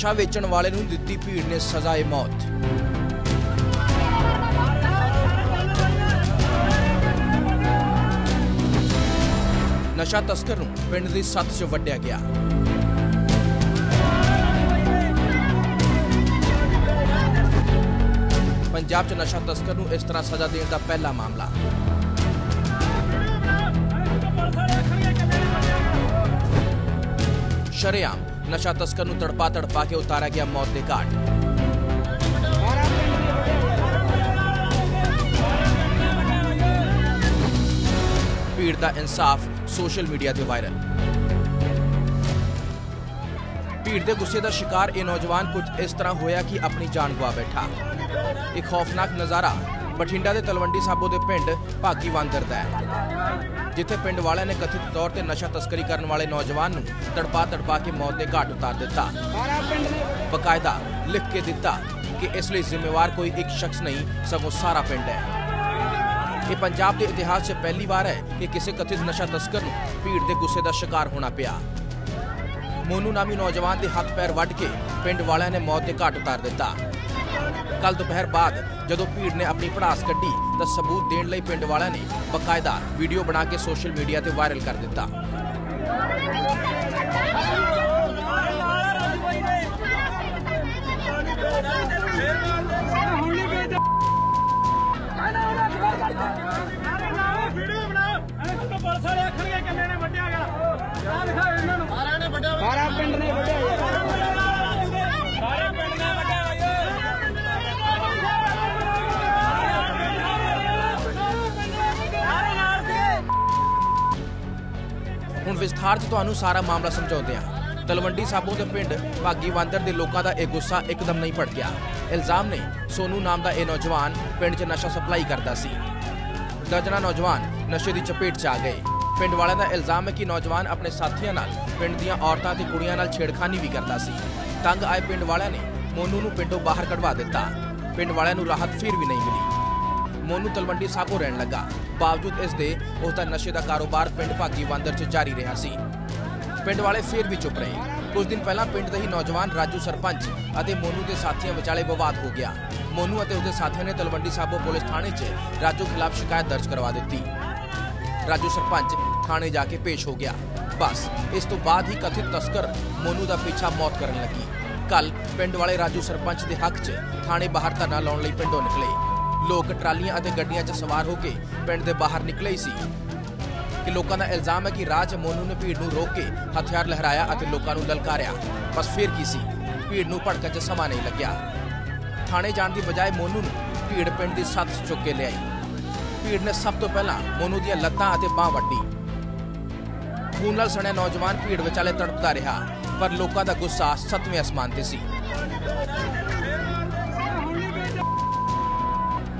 ਨਸ਼ਾ ਵੇਚਣ ਵਾਲੇ ਨੂੰ ਦਿੱਤੀ ਭੀੜ ਨੇ ਸਜ਼ਾਏ ਮੌਤ। ਨਸ਼ਾ ਤਸਕਰ ਨੂੰ ਪਿੰਡ ਦੀ ਸੱਤ 'ਚ ਵੱਢਿਆ ਗਿਆ। ਪੰਜਾਬ 'ਚ ਨਸ਼ਾ ਤਸਕਰ ਨੂੰ ਇਸ ਤਰ੍ਹਾਂ ਸਜ਼ਾ ਦੇਣ ਦਾ ਪਹਿਲਾ ਮਾਮਲਾ। ਸ਼ਰੇਆਮ ਨਸ਼ਾ ਤਸਕਰ ਨੂੰ ਤੜਪਾ ਤੜਪਾ ਕੇ ਉਤਾਰਿਆ ਗਿਆ ਮੌਤ ਦੇ ਘਾਟ। ਭੀੜ ਦਾ ਇਨਸਾਫ ਸੋਸ਼ਲ ਮੀਡੀਆ ਤੇ ਵਾਇਰਲ। ਭੀੜ ਦੇ ਗੁੱਸੇ ਦਾ ਸ਼ਿਕਾਰ ਇਹ ਨੌਜਵਾਨ ਕੁਝ ਇਸ ਤਰ੍ਹਾਂ ਹੋਇਆ ਕਿ ਆਪਣੀ ਜਾਨ ਗਵਾ ਬੈਠਾ। ਇੱਕ ਖੌਫਨਾਕ ਨਜ਼ਾਰਾ ਬਠਿੰਡਾ ਦੇ ਤਲਵੰਡੀ ਸਾਬੋ ਦੇ ਪਿੰਡ ਭਾਗੀ ਵਾਂਦਰ ਹੈ, ਜਿੱਥੇ ਪਿੰਡ ਵਾਲਿਆਂ ਨੇ ਕਥਿਤ ਤੌਰ ਤੇ ਨਸ਼ਾ ਤਸਕਰੀ ਕਰਨ ਵਾਲੇ ਨੌਜਵਾਨ ਨੂੰ ਤੜਪਾ ਤੜਪਾ ਕੇ ਮੌਤ ਦੇ ਘਾਟ ਉਤਾਰ ਦਿੱਤਾ। ਬਕਾਇਦਾ ਲਿਖ ਕੇ ਦਿੱਤਾ ਕਿ ਇਸ ਲਈ ਜ਼ਿੰਮੇਵਾਰ ਕੋਈ ਇੱਕ ਸ਼ਖਸ ਨਹੀਂ, ਸਗੋਂ ਸਾਰਾ ਪਿੰਡ ਹੈ। ਇਹ ਪੰਜਾਬ ਦੇ ਇਤਿਹਾਸ 'ਚ ਪਹਿਲੀ ਵਾਰ ਹੈ ਕਿ ਕਿਸੇ ਕਥਿਤ ਨਸ਼ਾ ਤਸਕਰ ਨੂੰ ਭੀੜ ਦੇ ਗੁੱਸੇ ਦਾ ਸ਼ਿਕਾਰ ਹੋਣਾ ਪਿਆ। ਮੋਨੂ ਨਾਮੀ ਨੌਜਵਾਨ ਦੇ ਹੱਥ ਪੈਰ ਵੱਢ ਕੇ ਪਿੰਡ ਵਾਲਿਆਂ ਨੇ ਮੌਤ ਦੇ ਘਾਟ ਉਤਾਰ ਦਿੱਤਾ। ਕੱਲ ਦੁਪਹਿਰ ਬਾਅਦ ਜਦੋਂ ਭੀੜ ਨੇ ਆਪਣੀ ਪੜਾਸ ਕੱਢੀ ਤਾਂ ਸਬੂਤ ਦੇਣ ਲਈ ਪਿੰਡ ਵਾਲਿਆਂ ਨੇ ਬਕਾਇਦਾ ਵੀਡੀਓ ਬਣਾ ਕੇ ਸੋਸ਼ਲ ਮੀਡੀਆ ਤੇ ਵਾਇਰਲ ਕਰ ਦਿੱਤਾ। ਵੀਡੀਓ ਬਣਾ ਇਹਨਾਂ ਵਿਸਥਾਰ 'ਚ ਤੁਹਾਨੂੰ ਸਾਰਾ ਮਾਮਲਾ ਸਮਝਾਉਂਦੇ ਹਾਂ। ਤਲਵੰਡੀ ਸਾਬੋ ਦੇ ਪਿੰਡ ਭਾਗੀ ਵਾਂਦਰ ਦੇ ਲੋਕਾਂ ਦਾ ਇਹ ਗੁੱਸਾ ਇੱਕਦਮ ਨਹੀਂ ਭੜਕਿਆ ਇਲਜ਼ਾਮ ਨੇ ਸੋਨੂ ਨਾਮ ਦਾ ਇਹ ਨੌਜਵਾਨ ਪਿੰਡ 'ਚ ਨਸ਼ਾ ਸਪਲਾਈ ਕਰਦਾ ਸੀ। ਦਰਜਨਾਂ ਨੌਜਵਾਨ ਨਸ਼ੇ ਦੀ ਚਪੇਟ 'ਚ ਆ ਗਏ। ਪਿੰਡ ਵਾਲਿਆਂ ਦਾ ਇਲਜ਼ਾਮ ਹੈ ਕਿ ਨੌਜਵਾਨ ਆਪਣੇ ਸਾਥੀਆਂ ਨਾਲ ਪਿੰਡ ਦੀਆਂ ਔਰਤਾਂ ਤੇ ਕੁੜੀਆਂ ਨਾਲ ਛੇੜਖਾਨੀ ਵੀ ਕਰਦਾ ਸੀ। ਤੰਗ ਆਏ ਪਿੰਡ ਵਾਲਿਆਂ ਨੇ ਮੋਨੂ ਨੂੰ ਪਿੰਡੋਂ ਬਾਹਰ ਕਢਵਾ ਦਿੱਤਾ। ਪਿੰਡ ਵਾਲਿਆਂ ਨੂੰ ਰਾਹਤ ਫਿਰ ਵੀ ਨਹੀਂ ਮਿਲੀ। ਮੋਨੂ ਤਲਵੰਡੀ ਸਾਬੋ ਰਹਿਣ ਲੱਗਾ। ਬਾਵਜੂਦ ਇਸ ਦੇ, ਉਸ ਦਾ ਨਸ਼ੇ ਦਾ ਕਾਰੋਬਾਰ ਪਿੰਡ ਭਾਗੀ 'ਚ ਜਾਰੀ ਰਿਹਾ ਸੀ। ਪਿੰਡ ਵਾਲੇ ਫਿਰ ਵੀ ਚੁੱਪ ਰਹੇ। ਕੁਝ ਦਿਨ ਪਹਿਲਾਂ ਪਿੰਡ ਦੇ ਹੀ ਨੌਜਵਾਨ ਰਾਜੂ ਸਰਪੰਚ ਅਤੇ ਮੋਨੂ ਦੇ ਸਾਥੀਆਂ ਵਿਚਾਲੇ ਵਿਵਾਦ ਹੋ ਗਿਆ। ਮੋਨੂ ਅਤੇ ਉਸਦੇ ਸਾਥੀਆਂ ਨੇ ਤਲਵੰਡੀ ਸਾਬੋ ਪੁਲਿਸ ਥਾਣੇ 'ਚ ਰਾਜੂ ਖਿਲਾਫ ਸ਼ਿਕਾਇਤ ਦਰਜ ਕਰਵਾ ਦਿੱਤੀ। ਰਾਜੂ ਸਰਪੰਚ ਥਾਣੇ ਜਾ ਕੇ ਪੇਸ਼ ਹੋ ਗਿਆ। ਬਸ, ਇਸ ਤੋਂ ਬਾਅਦ ਹੀ ਕਥਿਤ ਤਸਕਰ ਮੋਨੂ ਦਾ ਪਿੱਛਾ ਮੌਤ ਕਰਨ ਲੱਗੀ। ਕੱਲ ਪਿੰਡ ਵਾਲੇ ਰਾਜੂ ਸਰਪੰਚ ਦੇ ਹੱਕ 'ਚ ਥਾਣੇ ਬਾਹਰ ਧਰਨਾ ਲਾਉਣ ਲਈ ਪਿੰਡੋਂ ਨਿਕਲੇ। ਲੋਕ ਟਰਾਲੀਆਂ ਅਤੇ ਗੱਡੀਆਂ 'ਚ ਸਵਾਰ ਹੋ ਕੇ ਪਿੰਡ ਦੇ ਬਾਹਰ ਨਿਕਲੇ ਸੀ। ਕਿ ਲੋਕਾਂ ਦਾ ਇਲਜ਼ਾਮ ਹੈ ਕਿ ਰਾਜ ਮੋਨੂ ਨੇ ਭੀੜ ਨੂੰ ਰੋਕ ਕੇ ਹਥਿਆਰ ਲਹਿਰਾਇਆ ਅਤੇ ਲੋਕਾਂ ਨੂੰ ਲਲਕਾਰਿਆ। ਬਸ ਫਿਰ ਕੀ ਸੀ? ਭੀੜ ਨੂੰ ਭੜਕਣ 'ਚ ਸਮਾਂ ਨਹੀਂ ਲੱਗਿਆ। ਥਾਣੇ ਜਾਣ ਦੀ ਬਜਾਏ ਮੋਨੂ ਨੂੰ ਭੀੜ ਪਿੰਡ ਦੀ ਸੱਤ ਚੁੱਕ ਕੇ ਲਿਆਈ। ਭੀੜ ਨੇ ਸਭ ਤੋਂ ਪਹਿਲਾਂ ਮੋਨੂ ਦੀਆਂ ਲੱਤਾਂ ਅਤੇ ਬਾਹ ਵੱਢੀ। ਖੂਨ ਨਾਲ ਸਣਿਆ ਨੌਜਵਾਨ ਭੀੜ ਵਿਚਾਲੇ ਤੜਪਦਾ ਰਿਹਾ, ਪਰ ਲੋਕਾਂ ਦਾ ਗੁੱਸਾ ਸੱਤਵੇਂ ਅਸਮਾਨ ਤੇ ਸੀ।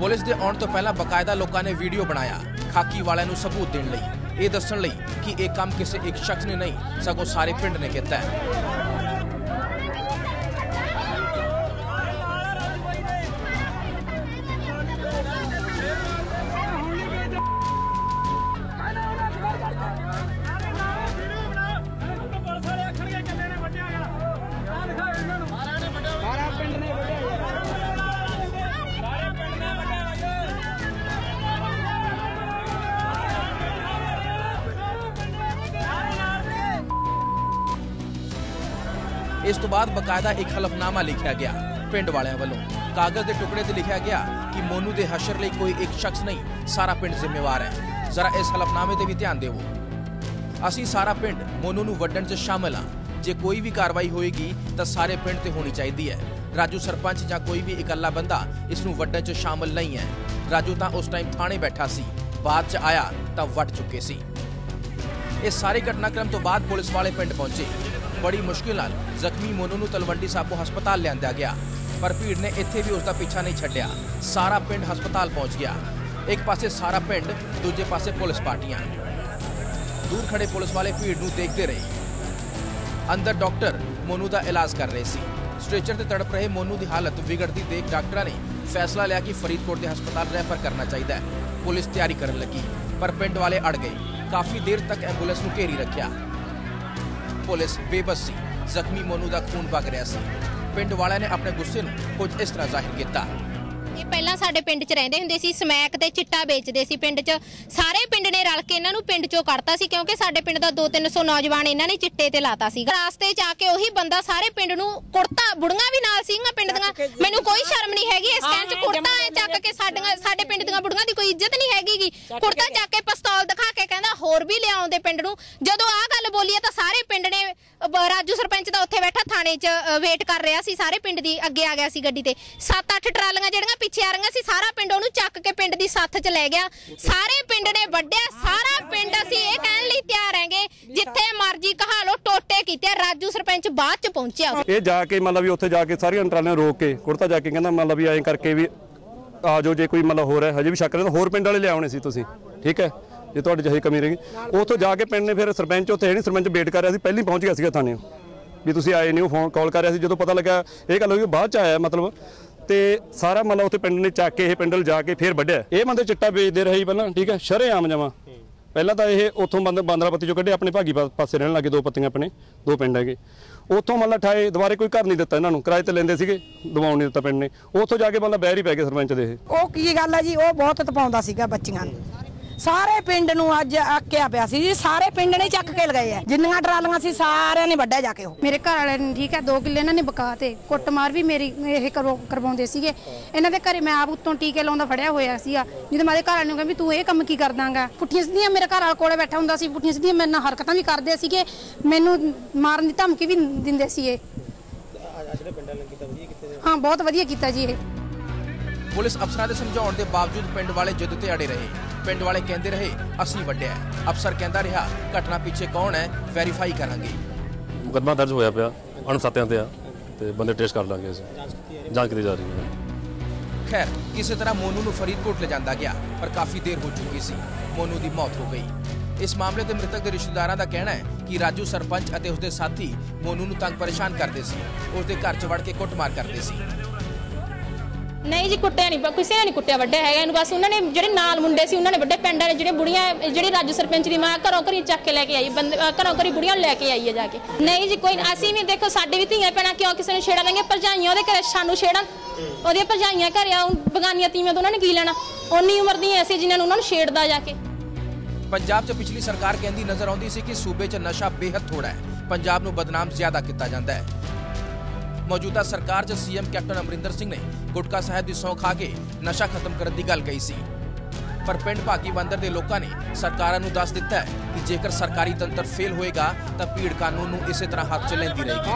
ਪੁਲਿਸ ਦੇ ਆਉਣ ਤੋਂ ਪਹਿਲਾਂ ਬਕਾਇਦਾ ਲੋਕਾਂ ਨੇ ਵੀਡੀਓ ਬਣਾਇਆ, ਖਾਕੀ ਵਾਲਿਆਂ ਨੂੰ ਸਬੂਤ ਦੇਣ ਲਈ। ਇਹ ਦੱਸਣ ਲਈ ਕਿ ਇਹ ਕੰਮ ਕਿਸੇ ਇੱਕ ਸ਼ਖਸ ਨੇ ਨਹੀਂ, ਸਗੋਂ ਸਾਰੇ ਪਿੰਡ ਨੇ ਕੀਤਾ ਹੈ। ਇਸ ਤੋਂ ਬਾਅਦ ਬਕਾਇਦਾ ਇੱਕ ਹਲਫਨਾਮਾ ਲਿਖਿਆ ਗਿਆ ਪਿੰਡ ਵਾਲਿਆਂ ਵੱਲੋਂ। ਕਾਗਜ਼ ਦੇ ਟੁਕੜੇ ਤੇ ਲਿਖਿਆ ਗਿਆ ਕਿ ਮੋਨੂ ਦੇ ਹਸ਼ਰ ਲਈ ਕੋਈ ਇੱਕ ਸ਼ਖਸ ਨਹੀਂ, ਸਾਰਾ ਪਿੰਡ ਜ਼ਿੰਮੇਵਾਰ ਹੈ। ਜ਼ਰਾ ਇਸ ਹਲਫਨਾਮੇ ਤੇ ਵੀ ਧਿਆਨ ਦਿਓ। ਅਸੀਂ ਸਾਰਾ ਪਿੰਡ ਮੋਨੂ ਨੂੰ ਵੱਢਣ 'ਚ ਸ਼ਾਮਲ ਹਾਂ। ਜੇ ਕੋਈ ਵੀ ਕਾਰਵਾਈ ਹੋਏਗੀ, ਤਾਂ ਸਾਰੇ ਪਿੰਡ ਤੇ ਹੋਣੀ ਚਾਹੀਦੀ ਹੈ। ਰਾਜੂ ਸਰਪੰਚ ਜਾਂ ਕੋਈ ਵੀ ਇਕੱਲਾ ਬੰਦਾ ਇਸ ਨੂੰ ਵੱਢਣ 'ਚ ਸ਼ਾਮਲ ਨਹੀਂ ਹੈ। ਰਾਜੂ ਤਾਂ ਉਸ ਟਾਈਮ ਥਾਣੇ ਬੈਠਾ ਸੀ। ਬਾਅਦ 'ਚ ਆਇਆ ਤਾਂ ਵੱਟ ਚੁੱਕੇ ਸੀ। ਇਸ ਸਾਰੇ ਘਟਨਾਕ੍ਰਮ ਤੋਂ ਬਾਅਦ ਪੁਲਿਸ ਵਾਲੇ ਪਿੰਡ ਪਹੁੰਚੇ। ਬੜੀ ਮੁਸ਼ਕਿਲ ਨਾਲ ਜ਼ਖਮੀ ਮੋਨੂ ਨੂੰ ਤਲਵੰਡੀ ਸਾਬੋ ਹਸਪਤਾਲ ਲਿਆਂਦਾ ਗਿਆ, ਪਰ ਭੀੜ ਨੇ ਇੱਥੇ ਵੀ ਉਸ ਦਾ ਪਿੱਛਾ ਨਹੀਂ ਛੱਡਿਆ। ਸਾਰਾ ਪਿੰਡ ਹਸਪਤਾਲ ਪਹੁੰਚ ਗਿਆ। ਇੱਕ ਪਾਸੇ ਸਾਰਾ ਪਿੰਡ, ਦੂਜੇ ਪਾਸੇ ਪੁਲਿਸ ਪਾਰਟੀਆਂ। ਦੂਰ ਖੜੇ ਪੁਲਿਸ ਵਾਲੇ ਭੀੜ ਨੂੰ ਦੇਖਦੇ ਰਹੇ। ਅੰਦਰ ਡਾਕਟਰ ਮੋਨੂ ਦਾ ਇਲਾਜ ਕਰ ਰਹੇ ਸੀ। ਸਟ੍ਰੈਚਰ ਤੇ ਤੜਪ ਰਹੇ ਮੋਨੂ ਦੀ ਹਾਲਤ ਵਿਗੜਦੀ ਦੇਖ ਡਾਕਟਰਾਂ ਨੇ ਫੈਸਲਾ ਲਿਆ ਕਿ ਫਰੀਦਕੋਟ ਦੇ ਹਸਪਤਾਲ ਰੈਫਰ ਕਰਨਾ ਚਾਹੀਦਾ ਹੈ। ਪੁਲਿਸ ਤਿਆਰੀ ਕਰਨ ਲੱਗੀ, ਪਰ ਪਿੰਡ ਵਾਲੇ ਅੜ ਗਏ। ਕਾਫੀ ਦੇਰ ਤੱਕ ਐਂਬੂਲੈਂਸ ਨੂੰ ਘੇਰੀ ਰੱਖਿਆ। ਪੁਲਿਸ ਬੇਬਸ ਸੀ ਜ਼ਖਮੀ ਮੋਨੂ ਦਾ ਖੂਨ ਵਗ ਰਿਹਾ ਸੀ। ਪਿੰਡ ਵਾਲਿਆਂ ਨੇ ਆਪਣੇ ਗੁੱਸੇ ਨੂੰ ਕੁਝ ਇਸ ਤਰ੍ਹਾਂ ਜ਼ਾਹਿਰ ਕੀਤਾ। ਇਹ ਪਹਿਲਾਂ ਸਾਡੇ ਪਿੰਡ 'ਚ ਰਹਿੰਦੇ ਹੁੰਦੇ ਸੀ ਸਮੈਕ ਤੇ ਚਿੱਟਾ ਵੇਚਦੇ ਸੀ ਪਿੰਡ 'ਚ। ਸਾਰੇ ਪਿੰਡ ਨੇ ਰਲ ਕੇ ਇਹਨਾਂ ਨੂੰ ਪਿੰਡ 'ਚੋਂ ਕੱਢਤਾ ਸੀ ਕਿਉਂਕਿ ਸਾਡੇ ਪਿੰਡ ਦਾ 2-300 ਨੌਜਵਾਨ ਇਹਨਾਂ ਨੇ ਚਿੱਟੇ ਤੇ ਲਾਤਾ ਸੀਗਾ। ਰਾਸਤੇ 'ਚ ਆ ਕੇ ਉਹੀ ਬੰਦਾ ਸਾਰੇ ਪਿੰਡ ਨੂੰ ਕੁੜਤਾ ਬੁੜੀਆਂ ਵੀ ਨਾਲ ਸੀਗੀਆਂ ਪਿੰਡ ਦੀਆਂ। ਮੈਨੂੰ ਕੋਈ ਸ਼ਰਮ ਨਹੀਂ ਹੈਗੀ ਇਸ ਟਾਈਮ 'ਚ ਕੁੜਤਾ ਐ ਚੱਕ ਕੇ ਸਾਡੀਆਂ ਸਾਡੇ ਪਿੰਡ ਦੀਆਂ ਬੁੜੀਆਂ ਦੀ ਕੋਈ ਇੱਜ਼ਤ ਨਹੀਂ ਹੈਗੀਗੀ ਕੁੜਤਾ ਚੱਕ ਕੇ ਪਿਸਤੌਲ ਦਿਖਾ ਕੇ ਕਹਿੰਦਾ ਹੋਰ ਵੀ ਲਿਆਉਂਦੇ ਪਿੰਡ ਨੂੰ। ਜਦੋਂ ਆਹ ਗੱਲ ਬੋਲੀ ਹੈ ਤਾਂ ਸਾਰੇ ਪਿੰਡ ਨੇ ਰਾਜੂ ਸਰਪੰਚ ਦਾ ਉੱਥੇ ਬੈਠਾ, ਥਾਣੇ 'ਚ ਵੇਟ ਕਰ ਰਿਹਾ ਸੀ, ਸਾਰੇ ਪਿੰਡ ਦੀ ਅੱਗੇ ਆ ਗਿਆ ਸੀ ਗੱਡੀ ਤੇ। 7-8 ਟਰਾਲੀਆਂ ਜਿਹੜੀਆਂ ਪਿੱਛੇ ਆ ਰਹੀਆਂ ਸੀ, ਸਾਰਾ ਪਿੰਡ ਉਹਨੂੰ ਚੱਕ ਕੇ ਪਿੰਡ ਦੀ ਸੱਥ 'ਚ ਲੈ ਗਿਆ। ਸਾਰੇ ਪਿੰਡ ਨੇ ਵੱਢਿਆ, ਸਾਰਾ ਪਿੰਡ ਅਸੀਂ ਇਹ ਕਹਿਣ ਲਈ ਤਿਆਰ ਹੈਗੇ, ਜਿੱਥੇ ਮਰਜ਼ੀ ਕਹਾ ਲੋ ਟੋਟੇ ਕੀਤੇ, ਰਾਜੂ ਸਰਪੰਚ ਬਾਅਦ 'ਚ ਪਹੁੰਚਿਆ ਇਹ ਜਾ ਕੇ ਮਤਲਬ ਵੀ ਉੱਥੇ ਜਾ ਕੇ ਸਾਰੀਆਂ ਟਰਾਲੀਆਂ ਰੋਕ ਕੇ, ਕੁੜਤਾ ਜਾ ਕੇ ਕਹਿੰਦਾ ਮਤਲਬ ਵੀ ਐਂ ਕਰਕੇ ਵੀ ਆ ਜਾਓ, ਜੇ ਕੋਈ ਮਤਲਬ ਹੋਰ ਹੈ, ਹਜੇ ਵੀ ਸ਼ੱਕ ਰਹੇ ਤਾਂ ਹੋਰ ਪਿੰਡ ਵਾਲੇ ਲਿਆਉਣੇ ਸੀ ਤੁਸੀਂ, ਠੀਕ ਹੈ? ਜੇ ਤੁਹਾਡੇ ਜਿਹੀ ਕਮੀ ਰਹੀ। ਉੱਥੋਂ ਜਾ ਕੇ ਪਿੰਡ ਨੇ ਫਿਰ ਸਰਪੰਚ ਉੱਥੇ ਹੈ ਨਹੀਂ ਸਰਪੰਚ ਵੇਟ ਕਰ ਰਿਹਾ ਸੀ, ਪਹਿਲਾਂ ਪਹੁੰਚ ਗਿਆ ਸੀਗਾ ਥਾਣੇ। ਵੀ ਤੁਸੀਂ ਆਏ ਨਹੀਂ, ਉਹ ਫੋਨ ਕਾਲ ਕਰ ਰਿਹਾ ਸੀ, ਜਦੋਂ ਪਤਾ ਲੱਗਾ, ਇਹ ਗੱਲ ਹੋਈ ਬਾਅਦ ਚ ਆਇਆ ਮਤਲਬ। ਤੇ ਸਾਰਾ ਮਤਲਬ ਉੱਥੇ ਪਿੰਡ ਨੇ ਚੱਕ ਕੇ ਇਹ ਪਿੰਡ ਜਾ ਕੇ ਫਿਰ ਵੱਢਿਆ। ਇਹ ਬੰਦੇ ਚਿੱਟਾ ਵੇਚਦੇ ਰਹੇ ਸੀ ਪਹਿਲਾਂ, ਠੀਕ ਹੈ ਸ਼ਰੇ ਆਮ ਜਮਾ। ਪਹਿਲਾਂ ਤਾਂ ਇਹ ਉੱਥੋਂ ਬੰਦ ਬਾਂਦਰਾਪੱਤੀ ਚੋਂ ਕੱਢੇ, ਆਪਣੇ ਭਾਗੀ ਪਾਸੇ ਰਹਿਣ ਲੱਗੇ ਦੋ ਪੱਤੀਆਂ ਆਪਣੇ, ਦੋ ਪਿੰਡ ਹੈਗੇ। ਉੱਥੋਂ ਮਤਲਬ ਠਾਏ, ਦੁਬਾਰੇ ਕੋਈ ਘਰ ਨਹੀਂ ਦਿੱਤਾ ਇਹਨਾਂ ਨੂੰ, ਕਿਰਾਏ ਤੇ ਲੈਂਦੇ ਸੀਗੇ ਦਵਾਉਣ ਨਹੀਂ ਦਿੱਤਾ ਪਿੰਡ ਨੇ। ਉੱਥੋਂ ਜਾ ਕੇ ਮਤਲਬ ਬਹਿਰ ਹੀ ਪੈ ਗਏ ਸਰਪੰਚ ਦੇ ਇਹ। ਉਹ ਕੀ ਗੱਲ ਹੈ ਜੀ, ਉਹ ਬਹੁਤ ਤਪਾਉਂਦਾ ਸੀਗਾ ਬੱਚੀਆਂ ਨੂੰ। ਸਾਰੇ ਪਿੰਡ ਨੂੰ ਅੱਜ ਆਕਿਆ ਪਿਆ ਸੀ ਜੀ ਸਾਰੇ ਪਿੰਡ ਨੇ ਚੱਕ ਕੇ ਲਗਾਏ ਆ। ਜਿੰਨੀਆਂ ਟਰਾਲੀਆਂ ਸੀ ਸਾਰਿਆਂ ਨੇ ਵੱਢਿਆ ਜਾ ਕੇ ਉਹ। ਮੇਰੇ ਘਰ ਵਾਲੇ ਨੇ ਠੀਕ ਹੈ 2 ਕਿੱਲੇ ਇਹਨਾਂ ਨੇ ਬਕਾ ਤੇ। ਕੁੱਟਮਾਰ ਵੀ ਮੇਰੀ ਇਹ ਕਰਵਾ- ਕਰਵਾਉਂਦੇ ਸੀਗੇ। ਇਹਨਾਂ ਦੇ ਘਰੇ ਮੈਂ ਆਪ ਉੱਤੋਂ ਟੀਕੇ ਲਾਉਂਦਾ ਫੜਿਆ ਹੋਇਆ ਸੀਗਾ। ਜਦੋਂ ਮੇਰੇ ਘਰ ਵਾਲੇ ਨੂੰ ਕਿਹਾ ਵੀ ਤੂੰ ਇਹ ਕੰਮ ਕੀ ਕਰਦਾਂਗਾ? ਪੁੱਠੀਆਂ ਸਿੱਧੀਆਂ ਮੇਰੇ ਘਰ ਵਾਲਾ ਕੋਲੇ ਬੈਠਾ ਹੁੰਦਾ ਸੀ ਪੁੱਠੀਆਂ ਸਿੱਧੀਆਂ ਮੇਰੇ ਨਾਲ ਹਰਕਤਾਂ ਵੀ ਕਰਦੇ ਸੀਗੇ। ਮੈਨੂੰ ਮਾਰਨ ਦੀ ਧਮਕੀ ਵੀ ਦਿੰਦੇ ਸੀ ਇਹ ਹਾਂ ਬਹੁਤ ਵਧੀਆ ਕੀਤਾ ਜੀ ਇਹ। ਪੁਲਿਸ ਅਫਸਰਾਂ ਦੇ ਸਮਝਾਉਣ ਦੇ ਬਾਵਜੂਦ ਪਿੰਡ ਵਾਲੇ ਜਿੱਦ ਤੇ ਅੜੇ ਰਹੇ। ਪਿੰਡ ਵਾਲੇ ਕਹਿੰਦੇ ਰਹੇ ਅਸੀਂ ਵੱਢਿਆ ਹੈ। ਅਫਸਰ ਕਹਿੰਦਾ ਰਿਹਾ ਘਟਨਾ ਪਿੱਛੇ ਕੌਣ ਹੈ? ਵੈਰੀਫਾਈ ਕਰਾਂਗੇ। ਮੁਕੱਦਮਾ ਦਰਜ ਹੋਇਆ ਪਿਆ ਅਣਸੱਤਿਆਂ ਤੇ ਆ ਤੇ ਬੰਦੇ ਟੈਸਟ ਕਰ ਲਾਂਗੇ ਅਸੀਂ। ਜਾਂਚ ਕੀਤੀ ਜਾ ਰਹੀ ਹੈ। ਖੈਰ ਕਿਸੇ ਤਰ੍ਹਾਂ ਮੋਨੂ ਨੂੰ ਫਰੀਦਕੋਟ ਲਿਜਾਂਦਾ ਗਿਆ ਪਰ ਕਾਫੀ ਦੇਰ ਹੋ ਚੁੱਕੀ ਸੀ। ਮੋਨੂ ਦੀ ਮੌਤ ਹੋ ਗਈ। ਇਸ ਮਾਮਲੇ ਤੇ ਮ੍ਰਿਤਕ ਦੇ ਰਿਸ਼ਤੇਦਾਰਾਂ ਦਾ ਕਹਿਣਾ ਹੈ ਕਿ ਰਾਜੂ ਸਰਪੰਚ ਅਤੇ ਉਸਦੇ ਸਾਥੀ ਮੋਨੂ ਨੂੰ ਤੰਗ ਪਰੇਸ਼ਾਨ ਕਰਦੇ ਸੀ। ਉਸਦੇ ਘਰ 'ਚ ਵੜ ਕੇ ਕੁੱਟਮਾਰ ਕਰਦੇ ਸੀ। ਨਹੀਂ ਜੀ, ਕੁੱਟਿਆ ਨਹੀਂ ਕਿਸੇ ਨੇ ਨਹੀਂ ਕੁੱਟਿਆ ਵੱਡਿਆ ਹੈਗਾ ਇਹਨੂੰ, ਬਸ ਉਹਨਾਂ ਨੇ ਜਿਹੜੇ ਨਾਲ ਮੁੰਡੇ ਸੀ, ਉਹਨਾਂ ਨੇ ਵੱਡੇ ਪਿੰਡ ਵਾਲੇ, ਜਿਹੜੇ ਬੁੜੀਆਂ, ਜਿਹੜੀ ਰਾਜੂ ਸਰਪੰਚ ਦੀ ਮਾਂ ਘਰੋਂ ਘਰੀ ਚੱਕ ਕੇ ਲੈ ਕੇ ਆਈ, ਬੰਦੇ ਘਰੋਂ ਘਰੀ ਬੁੜੀਆਂ ਲੈ ਕੇ ਆਈ ਹੈ ਜਾ ਕੇ। ਨਹੀਂ ਜੀ, ਕੋਈ, ਅਸੀਂ ਵੀ ਦੇਖੋ, ਸਾਡੇ ਵੀ ਧੀਆਂ ਪੈਣਾ ਕਿਉਂ ਕਿਸੇ ਨੂੰ ਛੇੜਾ ਦੇਂਗੇ ਭਰਜਾਈਆਂ ਉਹਦੇ ਘਰੇ ਸਾਨੂੰ ਛੇੜਨ ਉਹਦੀਆਂ ਭਰਜਾਈਆਂ ਘਰੇ ਆਉਂ ਬਗਾਨੀਆਂ ਤੀਵੀਆਂ ਤੋਂ ਉਹਨਾਂ ਨੇ ਕੀ ਲੈਣਾ? ਉਨੀ ਉਮਰ ਦੀਆਂ ਐਸੀ ਜਿਨ੍ਹਾਂ ਨੂੰ ਉਹਨਾਂ ਨੂੰ ਛੇੜਦਾ ਜਾ ਕੇ। ਪੰਜਾਬ 'ਚ ਪਿਛਲੀ ਸਰਕਾਰ ਕਹਿੰਦੀ ਨਜ਼ਰ ਆਉਂਦੀ ਸੀ ਕਿ ਸੂਬੇ 'ਚ ਨਸ਼ਾ ਬੇਹੱਦ ਥੋੜਾ ਹੈ। ਪੰਜਾਬ ਨੂੰ ਬਦਨਾਮ ਜ਼ਿਆਦਾ ਕੀਤਾ ਜਾਂਦਾ ਹੈ। ਮੌਜੂਦਾ ਸਰਕਾਰ 'ਚ ਸੀਐਮ ਕੈਪਟਨ ਅਮਰਿੰਦਰ ਸਿੰਘ ਨੇ ਗੁਟਕਾ ਸਾਹਿਬ ਦੀ ਸਹੁੰ ਖਾ ਕੇ ਨਸ਼ਾ ਖਤਮ ਕਰਨ ਦੀ ਗੱਲ ਕਹੀ ਸੀ। ਪਰ ਪਿੰਡ ਭਾਗੀ ਬੰਦਰ ਦੇ ਲੋਕਾਂ ਨੇ ਸਰਕਾਰਾਂ ਨੂੰ ਦੱਸ ਦਿੱਤਾ ਹੈ ਕਿ ਜੇਕਰ ਸਰਕਾਰੀ ਤੰਤਰ ਫੇਲ ਹੋਏਗਾ ਤਾਂ ਭੀੜ ਕਾਨੂੰਨ ਨੂੰ ਇਸੇ ਤਰ੍ਹਾਂ ਹੱਥ 'ਚ ਲੈਂਦੀ ਰਹੇਗੀ।